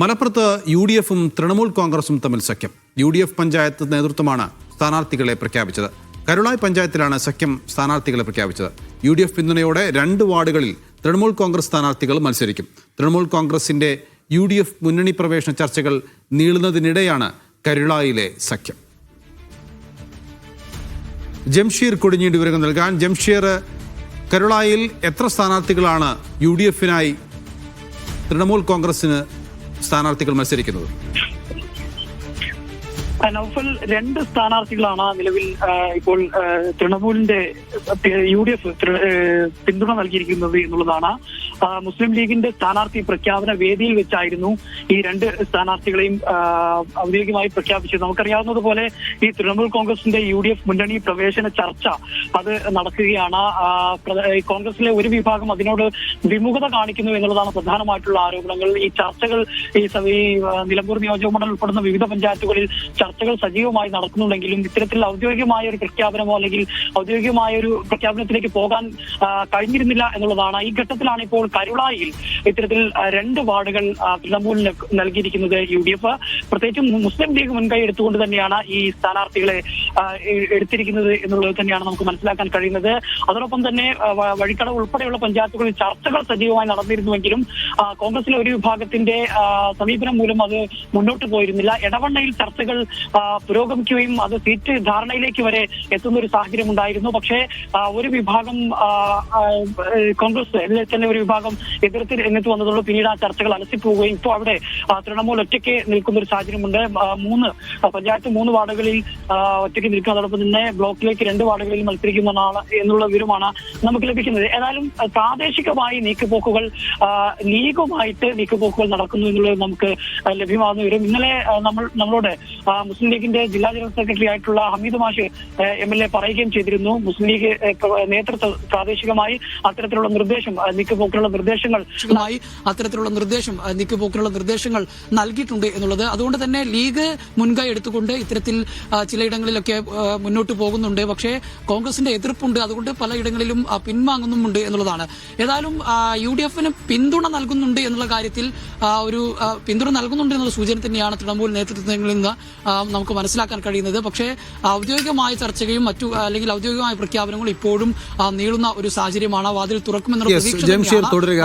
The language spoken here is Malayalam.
മലപ്പുറത്ത് യു ഡി എഫും തൃണമൂൽ കോൺഗ്രസും തമ്മിൽ സഖ്യം. യു ഡി എഫ് പഞ്ചായത്ത് നേതൃത്വമാണ് സ്ഥാനാർത്ഥികളെ പ്രഖ്യാപിച്ചത്. കരുളായ് പഞ്ചായത്തിലാണ് സഖ്യം സ്ഥാനാർത്ഥികളെ പ്രഖ്യാപിച്ചത്. യു ഡി എഫ് പിന്തുണയോടെ രണ്ട് വാർഡുകളിൽ തൃണമൂൽ കോൺഗ്രസ് സ്ഥാനാർത്ഥികൾ മത്സരിക്കും. തൃണമൂൽ കോൺഗ്രസിന്റെ യു ഡി എഫ് മുന്നണി പ്രവേശന ചർച്ചകൾ നീളുന്നതിനിടെയാണ് കരുളായിലെ സഖ്യം. ജംഷീർ കൊടിഞ്ഞീട് വിവരങ്ങൾ നൽകാൻ ജംഷീർ കരുളായിൽ എത്ര സ്ഥാനാർത്ഥികളാണ് യു ഡി എഫിനായി തൃണമൂൽ കോൺഗ്രസിന് സ്ഥാനാർത്ഥികൾ മത്സരിക്കുന്നത്. നൗഫൽ രണ്ട് സ്ഥാനാർത്ഥികളാണ് നിലവിൽ ഇപ്പോൾ തൃണമൂലിന്റെ യു ഡി എഫ് പിന്തുണ നൽകിയിരിക്കുന്നത് എന്നുള്ളതാണ്. മുസ്ലിം ലീഗിന്റെ സ്ഥാനാർത്ഥി പ്രഖ്യാപന വേദിയിൽ വെച്ചായിരുന്നു ഈ രണ്ട് സ്ഥാനാർത്ഥികളെയും ഔദ്യോഗികമായി പ്രഖ്യാപിച്ചത്. നമുക്കറിയാവുന്നതുപോലെ ഈ തൃണമൂൽ കോൺഗ്രസിന്റെ യു ഡി എഫ് മുന്നണി പ്രവേശന ചർച്ച അത് നടക്കുകയാണ്. കോൺഗ്രസിലെ ഒരു വിഭാഗം അതിനോട് വിമുഖത കാണിക്കുന്നു എന്നുള്ളതാണ് പ്രധാനമായിട്ടുള്ള ആരോപണങ്ങൾ. ഈ ചർച്ചകൾ ഈ നിലമ്പൂർ നിയോജക മണ്ഡലം ഉൾപ്പെടുന്ന വിവിധ പഞ്ചായത്തുകളിൽ ചർച്ചകൾ സജീവമായി നടക്കുന്നുണ്ടെങ്കിലും ഇത്തരത്തിൽ ഔദ്യോഗികമായ ഒരു പ്രഖ്യാപനമോ അല്ലെങ്കിൽ ഔദ്യോഗികമായ ഒരു പ്രഖ്യാപനത്തിലേക്ക് പോകാൻ കഴിഞ്ഞിരുന്നില്ല എന്നുള്ളതാണ്. ഈ ഘട്ടത്തിലാണ് ഇപ്പോൾ കരുളായിൽ ഇത്തരത്തിൽ രണ്ട് വാർഡുകൾ തൃണമൂലിന് നൽകിയിരിക്കുന്നത് യു ഡി എഫ് പ്രത്യേകിച്ചും മുസ്ലിം ലീഗ് മുൻകൈ എടുത്തുകൊണ്ട് തന്നെയാണ് ഈ സ്ഥാനാർത്ഥികളെ എടുത്തിരിക്കുന്നത് എന്നുള്ളത് തന്നെയാണ് നമുക്ക് മനസ്സിലാക്കാൻ കഴിയുന്നത്. അതോടൊപ്പം തന്നെ വഴിക്കടവ് ഉൾപ്പെടെയുള്ള പഞ്ചായത്തുകളിൽ ചർച്ചകൾ സജീവമായി നടന്നിരുന്നുവെങ്കിലും കോൺഗ്രസിലെ ഒരു വിഭാഗത്തിന്റെ സമീപനം മൂലം അത് മുന്നോട്ട് പോയിരുന്നില്ല. ഇടവണ്ണയിൽ ചർച്ചകൾ പുരോഗമിക്കുകയും അത് സീറ്റ് ധാരണയിലേക്ക് വരെ എത്തുന്ന ഒരു സാഹചര്യം ഉണ്ടായിരുന്നു പക്ഷേ ഒരു വിഭാഗം കോൺഗ്രസ് ഇതിൽ തന്നെ ഒരു വിഭാഗം എതിർത്ത് രംഗത്ത് വന്നതോട് പിന്നീട് ആ ചർച്ചകൾ അലസിപ്പോവുകയും ഇപ്പോൾ അവിടെ തൃണമൂൽ ഒറ്റയ്ക്ക് നിൽക്കുന്ന ഒരു സാഹചര്യമുണ്ട് മൂന്ന് പഞ്ചായത്ത് മൂന്ന് വാർഡുകളിൽ ഒറ്റയ്ക്ക് നിൽക്കും അതോടൊപ്പം തന്നെ ബ്ലോക്കിലേക്ക് രണ്ട് വാർഡുകളിൽ മത്സരിക്കുന്നതാണ് എന്നുള്ള വിവരമാണ് നമുക്ക് ലഭിക്കുന്നത്. ഏതായാലും പ്രാദേശികമായി നീക്കുപോക്കുകൾ ലീഗുമായിട്ട് നീക്കുപോക്കുകൾ നടക്കുന്നു എന്നുള്ളത് നമുക്ക് ലഭ്യമാകുന്ന വിവരം. ഇന്നലെ നമ്മൾ നമ്മളോട് മുസ്ലിം ലീഗിന്റെ ജില്ലാ ജനറൽ സെക്രട്ടറി ആയിട്ടുള്ള ഹമീദ് മാഷ് എം എൽ എ പറയുകയും ചെയ്തിരുന്നു. മുസ്ലിം ലീഗ് നേതൃത്വ പ്ര- നേതൃത്വം പ്രാദേശികമായി അത്തരത്തിലുള്ള നിർദ്ദേശം നീക്കുപോക്കിനുള്ള നിർദ്ദേശങ്ങൾ അത്തരത്തിലുള്ള നിർദ്ദേശം നീക്കുപോക്കിനുള്ള നിർദ്ദേശങ്ങൾ നൽകിയിട്ടുണ്ട് എന്നുള്ളത്. അതുകൊണ്ട് തന്നെ ലീഗ് മുൻകൈ എടുത്തുകൊണ്ട് ഇത്തരത്തിൽ ചിലയിടങ്ങളിലൊക്കെ മുന്നോട്ട് പോകുന്നുണ്ട്. പക്ഷേ കോൺഗ്രസിന്റെ എതിർപ്പുണ്ട്. അതുകൊണ്ട് പലയിടങ്ങളിലും പിൻവാങ്ങുന്നുമുണ്ട് എന്നുള്ളതാണ്. ഏതായാലും യു ഡി എഫിന് പിന്തുണ നൽകുന്നുണ്ട് എന്നുള്ള കാര്യത്തിൽ ഒരു പിന്തുണ നൽകുന്നുണ്ട് എന്നുള്ള സൂചന തന്നെയാണ് തൃണമൂൽ നേതൃത്വത്തിൽ നിന്ന് നമുക്ക് മനസ്സിലാക്കാൻ കഴിയുന്നത്. പക്ഷേ ഔദ്യോഗികമായ ചർച്ചയും മറ്റു അല്ലെങ്കിൽ ഔദ്യോഗികമായ പ്രഖ്യാപനങ്ങളും ഇപ്പോഴും നീളുന്ന ഒരു സാഹചര്യമാണ്. വാതിൽ തുറക്കുമെന്നുള്ള പ്രതീക്ഷ തുടരുക.